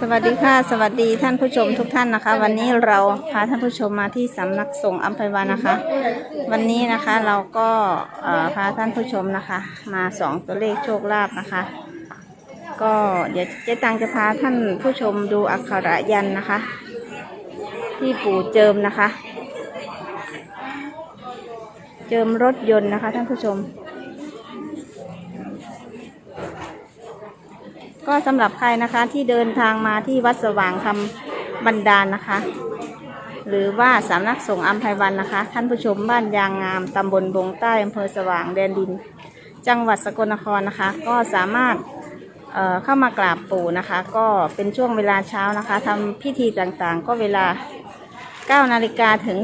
สวัสดีค่ะ สวัสดีท่านผู้ชมทุกท่านนะคะ วันนี้เราพาท่านผู้ชมมาที่สำนักสงฆ์อัมพวันะคะ วันนี้นะคะเราก็พาท่านผู้ชมนะคะ มาสองตัวเลขโชคลาภนะคะ ก็เดี๋ยวเจ๊ตังจะพาท่านผู้ชมดูอักขระยันนะคะ ที่ปู่เจิมนะคะ เจิมรถยนต์นะคะท่านผู้ชม ก็สำหรับใครนะคะที่เดินทางมาที่วัดสว่างธรรมบันดาลนะคะ หรือว่าสำนักสงฆ์อัมไพวันนะคะ ท่านผู้ชมบ้านยางงามตำบลบงใต้อำเภอสว่างแดนดิน จังหวัดสกลนครนะคะ ก็สามารถเเข้ามากราบปู่นะคะ ก็เป็นช่วงเวลาเช้านะคะทำพิธีต่างๆ ก็เวลา 9 นาฬิกาถึง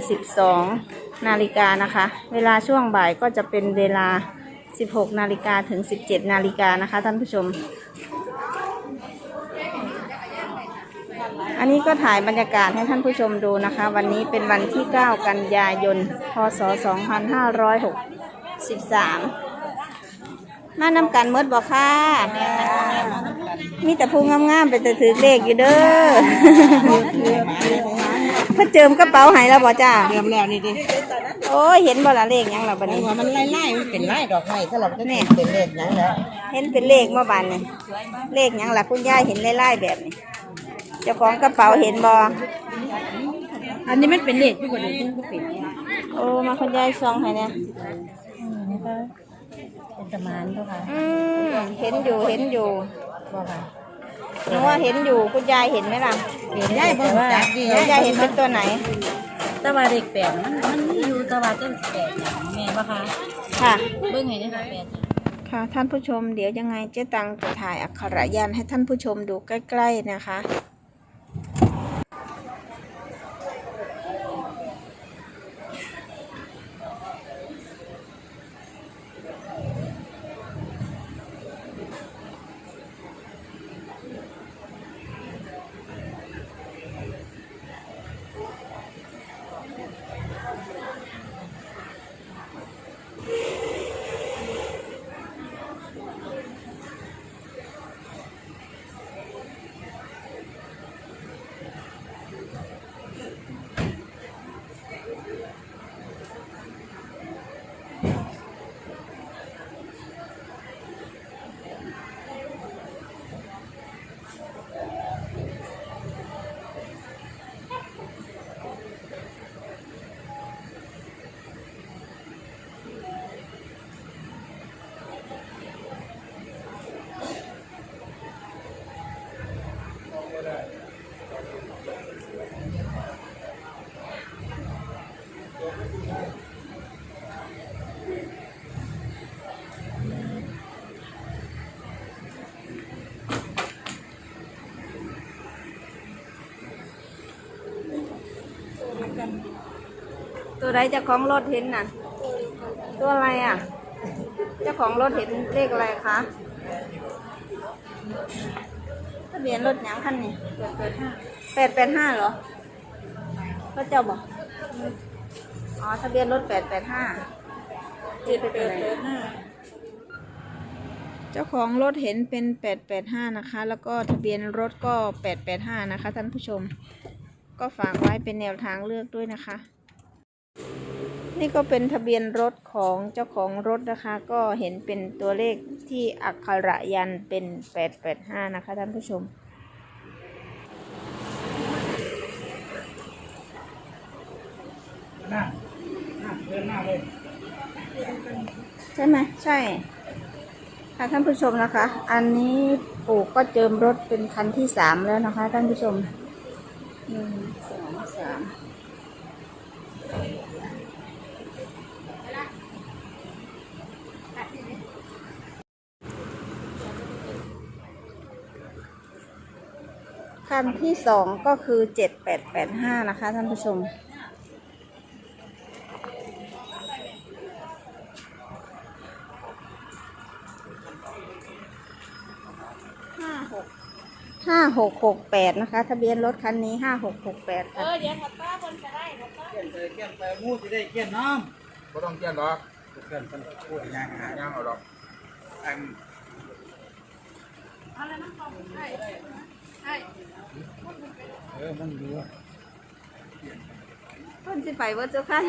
12 นาฬิกานะคะ เวลาช่วงบ่ายก็จะเป็นเวลา 16 นาฬิกาถึง 17 นาฬิกานะคะ ท่านผู้ชม อันนี้ก็ถ่ายบรรยากาศให้ท่านผู้ชมดูนะคะ วันนี้เป็นวันที่ 9 กันยายน พศ 2563 มานำกันเมดบอกค่ะมีแต่พูงามๆไปแต่ถือเลขอยู่เด้อเพื่อเจิมกระเป๋าใหายแล้วบ่จ้าเรียมแล้วนี่ดิโอ้ยเห็นบ่ละเลขหยังล่ะบัดไอ้นี้ว่ามันไล่ไล่มันเป็นไล่ดอกไม้สลับกันเนี่ยเป็นเลขหยังแล้วเห็นเป็นเลขมาบานนี่เลขหยังล่ะคุณยายเห็นไล่ๆแบบนี้ เจ้าของกระเป๋าเห็นบ่อันนี้มันเป็นเลขที่กว่าเดิมก็เป็นโอ้มาคุณยายซองให้เนี่ยเป็นตะมานเท่าค่ะอืมเห็นอยู่เห็นอยู่ว่าค่ะหนูว่าเห็นอยู่คุณยายเห็นไหมล่ะเห็นได้บ่จักดีคุณยายเห็นเป็นตัวไหนแตะวาเด็กแปดมันมันมีอยู่แตะวาเจ้าแปดอย่างแม่ปะคะค่ะเบิ่งไงนะคะแปดค่ะท่านผู้ชมเดี๋ยวยังไงเจ๊ตังจะถ่ายอักขระยันต์ให้ท่านผู้ชมดูใกล้ ๆนะคะ ตัวใดเจ้าของรถเห็นน่ะ ตัวอะไรอะ เจ้าของรถเห็นเลขอะไรคะทะเบียนรถหยังคันนี้แปดแปดห้าเหรอก็เจ้าบอกอ๋อทะเบียนรถแปดแปดห้าเจีไปเป็นไหนเจ้าของรถเห็นเป็นแปดแปดห้านะคะ แล้วก็ทะเบียนรถก็แปดแปดห้านะคะท่านผู้ชม ก็ฝากไว้เป็นแนวทางเลือกด้วยนะคะ นี่ก็เป็นทะเบียนรถของเจ้าของรถนะคะ ก็เห็นเป็นตัวเลขที่อักขระยันต์เป็น 885 นะคะท่านผู้ชมใช่ไหมใช่ ค่ะท่านผู้ชมนะคะ อันนี้ปู่ก็เจิมรถเป็นคันที่สามแล้วนะคะท่านผู้ชมหนึ่งสองสาม คันที่สองก็คือเจ็ดแปดแปดห้านะคะท่านผู้ชม ห้าหกห้าหกหกแปดนะคะ ทะเบียนรถคันนี้ห้าหกหกแปดค่ะเกี่ยนไปเกี่ยนไปมูสิได้เกี่ยนน้ำก็ต้องเกี่ยนหรอกเกี่ยนเป็นพูดยังหาย่างเอาหรอกอันออมันรู้คนสิไปเบิด เออมันอยู่นสิไปว่าเจ้าค่ะ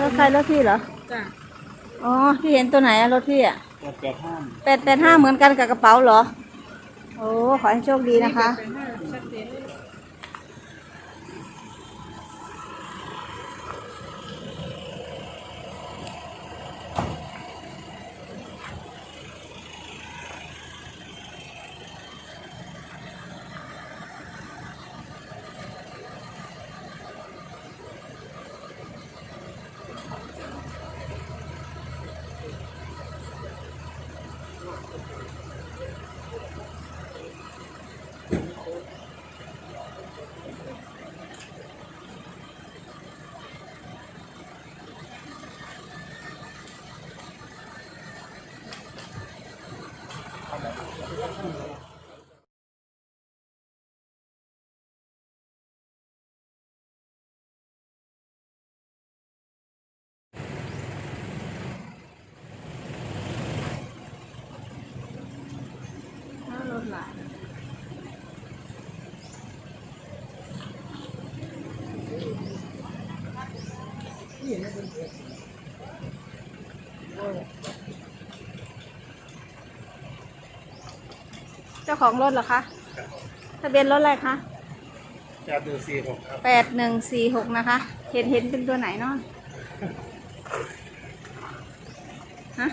รถใครรถพี่เหรอ จ้ะอ๋อ พี่เห็นตัวไหนอะรถพี่อะแปดแปดห้าแปดแปดห้าเหมือนกันกับกระเป๋าเหรอ โอ้ ขอให้โชคดีนะคะเป็นห้าชัดเจน รถหลาย เจ้าของรถเหรอคะทะเบียนรถอะไรคะจะดูสี่หกครับแปดหนึ่งสี่หกนะคะ เห็นเห็นเป็นตัวไหนเนาะฮะ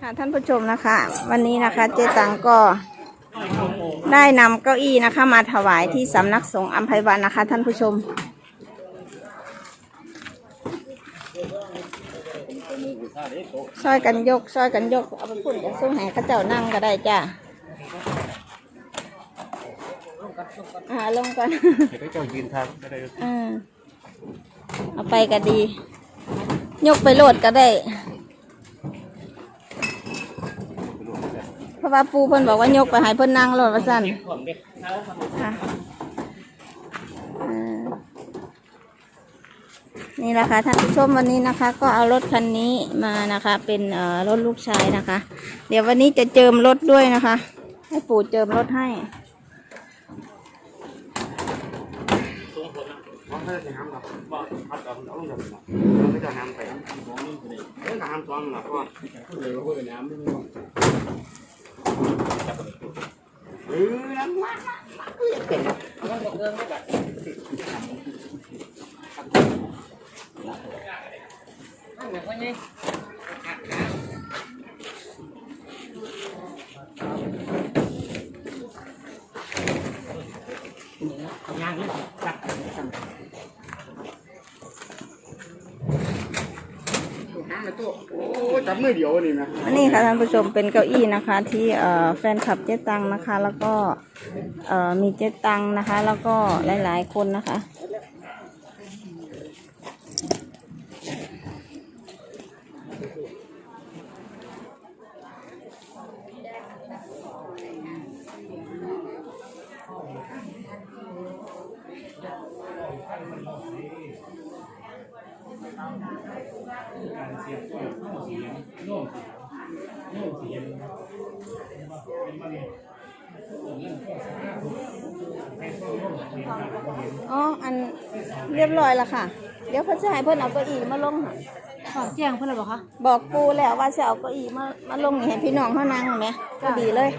ค่ะท่านผู้ชมนะคะ วันนี้นะคะ เจ๊ตังก็ ได้นำเก้าอี้นะคะ มาถวายที่สำนักสงฆ์อัมไพวันนะคะ ท่านผู้ชม ช่วยกันยก ช่วยกันยก เอาไปพุ่นจะสู้แห่ข้าเจ้านั่งก็ได้จ้าอ่าลงก่อนเดี๋ยวเจ้ายืนทางก็ได้อ่าเอาไปก็ดี ยกไปโหลดก็ได้ เพ ราะว่าปูเพิ่นบอกว่ายกไปให้เพิ่นนั่งโหลดว่าสั่นค่ะนี่แหละค่ะท่านผู้ชมวันนี้นะคะ ก็เอารถคันนี้มานะคะ เป็นรถลูกชายนะคะ เดี๋ยววันนี้จะเจิมรถด้วยนะคะ ให้ปู่เจิมรถให้ว่าเขาจะทำกับว่าพัดเอาเอาลงกั บเราไม่จะทำไปเออทำซ้อมหรอกว่าเออน้ำมัน โอ้จับ มือเดียวนี่นะอันนี้ค่ะท่านผู้ชมเป็นเก้าอี้นะคะ ที่แฟนคลับเจ๊ตังนะคะ แล้วก็มีเจ๊ตังนะคะ แล้วก็หลาย ๆ คนนะคะ เอ๋อ อันเรียบร้อยแล้วค่ะ เดี๋ยวเพิ่นจะให้เพิ่นเอาเก้าอี้มาลงค่ะขอแจ้งเพิ่นแล้วบ่คะบอกปูแล้วว่าจะเอาเก้าอี้มามาลงนี่ให้พี่น้องเขานั่งเห็นไหมก็ดีเลย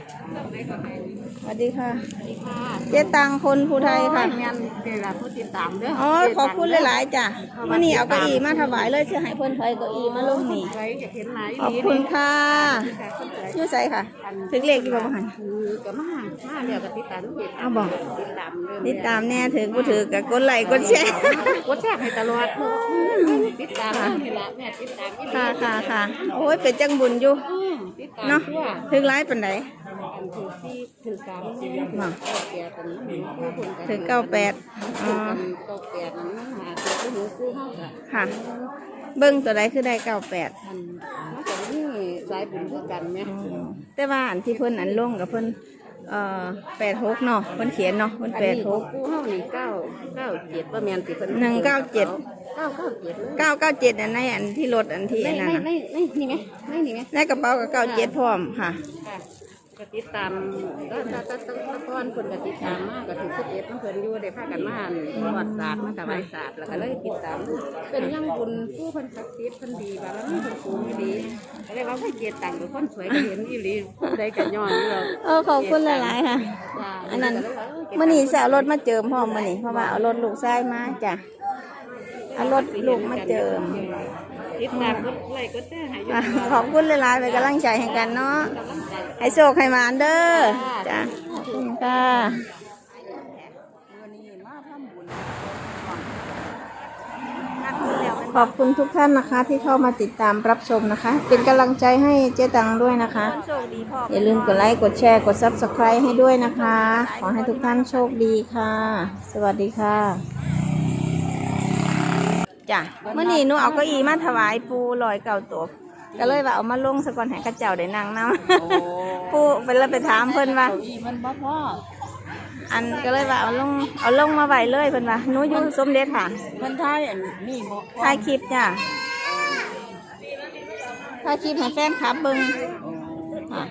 สวัสดีค่ะ เจ๊ตังคนภูไทยค่ะงานเวลาผู้ติดตามเด้ออ๋อขอบคุณหลายๆจ้ะวันนี้เอาเก้าอี้มาถวายเลยจะให้เพิ่นถอยเก้าอี้มาลงนี่ใครจะเห็นไหนขอบคุณค่ะชื่อใส่ค่ะ ถึงเลขที่บอกว่าหันคือก็มามาแล้วก็ติดตามเฮ็ดเอาบอกติดตามเรื่องติดตามแน่ถึงผู้ถือกับกดไลค์กดแชร์กดแชร์ให้ตลอดติดตามนี่ล่ะแม่ติดตามอีหลีค่ะค่ะค่ะโอ้ยเป็นจังบุญอยู่อืมติดตามเนาะทั่วถึงไลฟ์ปันได อันถือที่ถือกลามาเก้าแปดอันนี้ผู้คนถึงเก้าแปดอ๋อเก้าแปดนั้นหาตัวผู้หนูผู้เฮาก็ค่ะ เบิ้งตัวใดคือได้เก้าแปดอันมันก็มีสายบุญคือกันแม่แต่ว่าอันที่เพิ่นอันลงกับเพิ่นเอ่อแปดหกเนาะเพิ่นเขียนเนาะเพิ่นแปดนี้หของกผู้เฮานี่เก้าเก้าเจ็ดประมาณสิเพิ่นหนึ่งเก้าเจ็ดเก้าเก้าเจ็ดเก้าเก้าเจ็ดอันในอันที่รถอันที่อันนั้นไม่น่ะไม่ไม่นี่ไหมไม่นี่ไหมในกระเป๋ากับเก้าเจ็ดพร้อมค่ะ ก็ติดตามก็ตะตะตะตะก้อนคนก็ติดตามมากก็ถึงสิบเอ็ดน้ำเพิ่นอยู่ได้พากันมาอ่นประวัติศาสตร์มาถวายศาสตร์แล้วก็เลยติดตาม เป็นยังบุญผู้เพิ่นศักดิ์สิทธิ์เพิ่นดีบารมีเพิ่นสูงดีก็เลยว่าให้เกียรติต่างกับคนสวยก็เห็นอีหลีผู้ใดก็ย้อนอยู่แล้วเออขอบคุณหลายๆค่ะ จ้าอันนั้นมื่อนี้จะเอารถมาเจิมพร้อมื่อนี้เพราะว่าเอารถลูกชายมาจ้ะเอารถลูกมาเจิมติดตามกดไลค์กดแชร์ให้อยู่อะขอบคุณหลายๆเป็นกำลังใจให้กันเนาะ กำลังใจ ให้โชคให้มาเด้อจ้ะขอบคุณค่ะขอบคุณทุกท่านนะคะที่เข้ามาติดตามรับชมนะคะ เป็นกำลังใจให้เจ๊ตังด้วยนะคะ อย่าลืมกดไลค์กดแชร์กด subscribe ให้ด้วยนะคะ ขอให้ทุกท่านโชคดีค่ะ สวัสดีค่ะจ้ะเมื่อนี้หนูเอาเก้าอี้มาถวายปูลอยเก่าตัว ก็เลยว่าเอามาลงสะก่อนให้ข้าเจ้าได้นั่งนำปูเป็นแล้วไปถามเพิ่นว่าอีมันบ่พออันก็เลยว่าเอาลงเอาลงมาไว้เลยเพิ่นว่าหนูอยู่สมเด็จค่ะเพิ่นทายอันนี้บ่ถ่ายคลิปจ้ะถ่ายคลิปให้แฟนคลับเบิ่งอะ